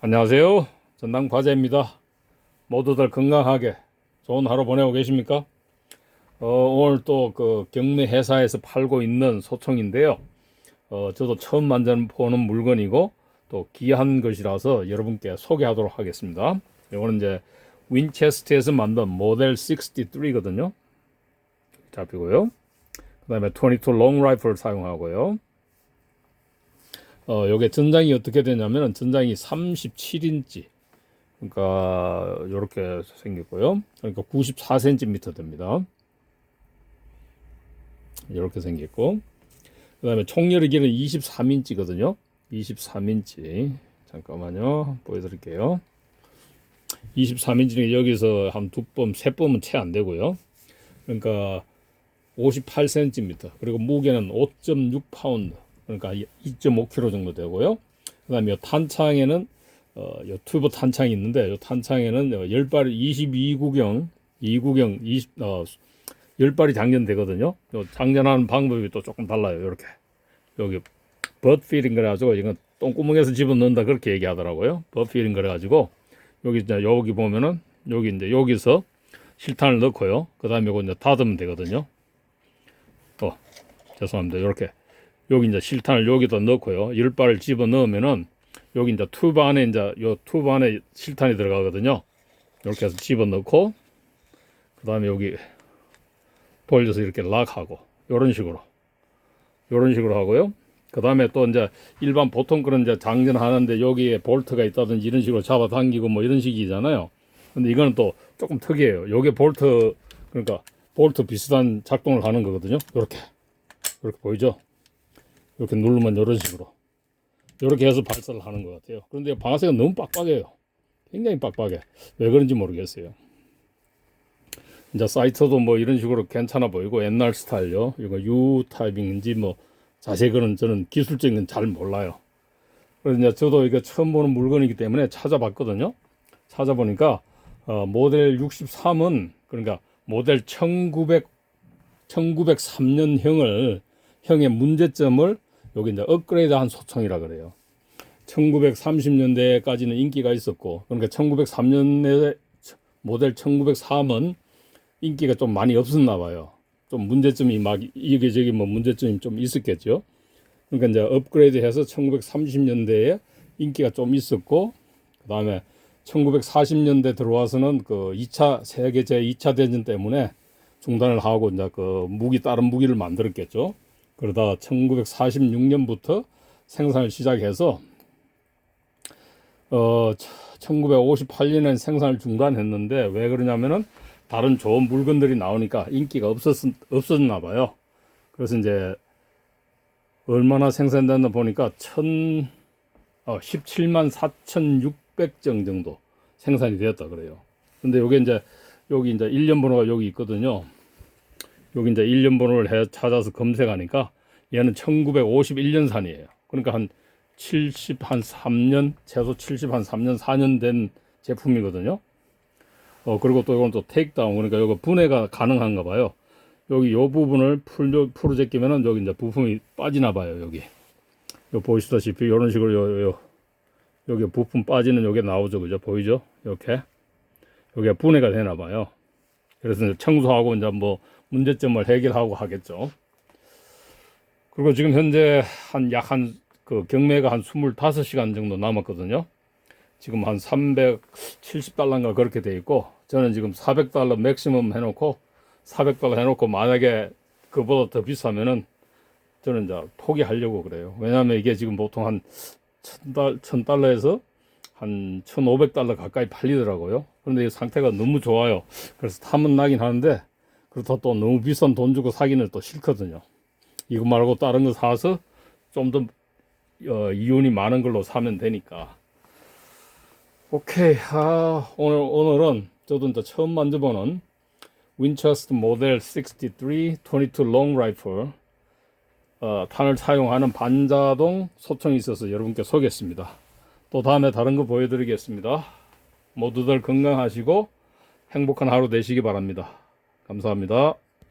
안녕하세요. 전당 과제입니다. 모두들 건강하게 좋은 하루 보내고 계십니까? 어, 오늘 또 그 경매 회사에서 팔고 있는 소총인데요. 어, 저도 처음 만져보는 물건이고 또 귀한 것이라서 여러분께 소개하도록 하겠습니다. 이거는 이제 윈체스트에서 만든 모델 63거든요. 잡히고요. 그 다음에 22 롱 라이플 사용하고요. 어, 요게 전장이 어떻게 되냐면은 전장이 37인치. 그러니까 요렇게 생겼고요. 그러니까 94cm 됩니다. 이렇게 생겼고. 그 다음에 총열의 길은 23인치거든요. 23인치. 잠깐만요. 보여 드릴게요. 23인치는 여기서 한 두 번, 세 번은 채 안 되고요. 그러니까 58cm. 그리고 무게는 5.6파운드. 그러니까 2.5kg 정도 되고요. 그 다음에 이 탄창에는 어, 요 튜브 탄창이 있는데 이 탄창에는 10발 22구경 2구경 20 어, 10발이 장전되거든요. 요 장전하는 방법이 또 조금 달라요. 이렇게 여기 버피링 그래가지고 이건 똥구멍에서 집어넣는다 그렇게 얘기하더라고요. 버피링 그래가지고 여기 이제 여기 보면은 여기 이제 여기서 실탄을 넣고요. 그 다음에 이거 이제 닫으면 되거든요. 어 죄송합니다. 이렇게 여기 이제 실탄을 여기다 넣고요. 열 발을 집어 넣으면은 여기 이제 튜브 안에 이제 요 튜브 안에 실탄이 들어가거든요. 이렇게 해서 집어 넣고 그 다음에 여기 돌려서 이렇게 락하고 요런 식으로 요런 식으로 하고요. 그 다음에 또 이제 일반 보통 그런 이제 장전하는데 여기에 볼트가 있다든지 이런 식으로 잡아당기고 뭐 이런 식이잖아요. 근데 이거는 또 조금 특이해요. 요게 볼트 그러니까 볼트 비슷한 작동을 하는 거거든요. 이렇게 이렇게 보이죠? 이렇게 누르면 이런 식으로 이렇게 해서 발사를 하는 것 같아요. 그런데 방아쇠가 너무 빡빡해요. 굉장히 빡빡해. 왜 그런지 모르겠어요. 이제 사이트도 뭐 이런 식으로 괜찮아 보이고 옛날 스타일요. 이거 U 타입인지 뭐 자세히 그는 저는 기술적인 건 잘 몰라요. 그래서 이제 저도 이거 처음 보는 물건이기 때문에 찾아봤거든요. 찾아보니까 어, 모델 63은 그러니까 모델 1900 1903년형을 형의 문제점을 여기 이제 업그레이드한 소총이라 그래요. 1930년대까지는 인기가 있었고 그러니까 1903년에 모델 1903은 인기가 좀 많이 없었나 봐요. 좀 문제점이 막 이게저기 뭐 문제점이 좀 있었겠죠. 그러니까 이제 업그레이드해서 1930년대에 인기가 좀 있었고 그다음에 1940년대 들어와서는 그 2차 세계 제 2차 대전 때문에 중단을 하고 이제 그 무기 다른 무기를 만들었겠죠. 그러다가 1946년부터 생산을 시작해서 어 1958년엔 생산을 중단했는데 왜 그러냐면은 다른 좋은 물건들이 나오니까 인기가 없었 없었나 봐요. 그래서 이제 얼마나 생산됐나 보니까 천 어, 17만 4,600정 정도 생산이 되었다 그래요. 근데 요게 이제 여기 이제 일련 번호가 여기 있거든요. 여기 이제 일련 번호를 해 찾아서 검색하니까 얘는 1951년산이에요. 그러니까 한 70, 한 3년, 최소 70, 한 3년, 4년 된 제품이거든요. 어, 그리고 또 이건 또 테이크다운, 그러니까 이거 분해가 가능한가 봐요. 여기 요 부분을 풀, 풀어 제끼면은 여기 이제 부품이 빠지나 봐요, 여기. 요 보시다시피 이런 식으로 요, 요, 여기 부품 빠지는 요게 나오죠, 그죠? 보이죠? 이렇게. 여기가 분해가 되나 봐요. 그래서 이제 청소하고 이제 뭐 문제점을 해결하고 하겠죠. 그리고 지금 현재 한 약 한 그 경매가 한 25시간 정도 남았거든요. 지금 한 370달러인가 그렇게 돼 있고 저는 지금 400달러 맥시멈 해놓고 400달러 해놓고 만약에 그보다 더 비싸면은 저는 이제 포기하려고 그래요. 왜냐하면 이게 지금 보통 한 1000달, 1000달러에서 한 1500달러 가까이 팔리더라고요. 그런데 이 상태가 너무 좋아요. 그래서 탐은 나긴 하는데 그렇다 또 너무 비싼 돈 주고 사기는 또 싫거든요. 이거 말고 다른 거 사서 좀더 어, 이윤이 많은 걸로 사면 되니까. 오케이. 아, 오늘, 오늘은 저도 이제 처음 만져보는 윈체스터 모델 63 22롱 라이플 어, 탄을 사용하는 반자동 소총이 있어서 여러분께 소개했습니다. 또 다음에 다른 거 보여드리겠습니다. 모두들 건강하시고 행복한 하루 되시기 바랍니다. 감사합니다.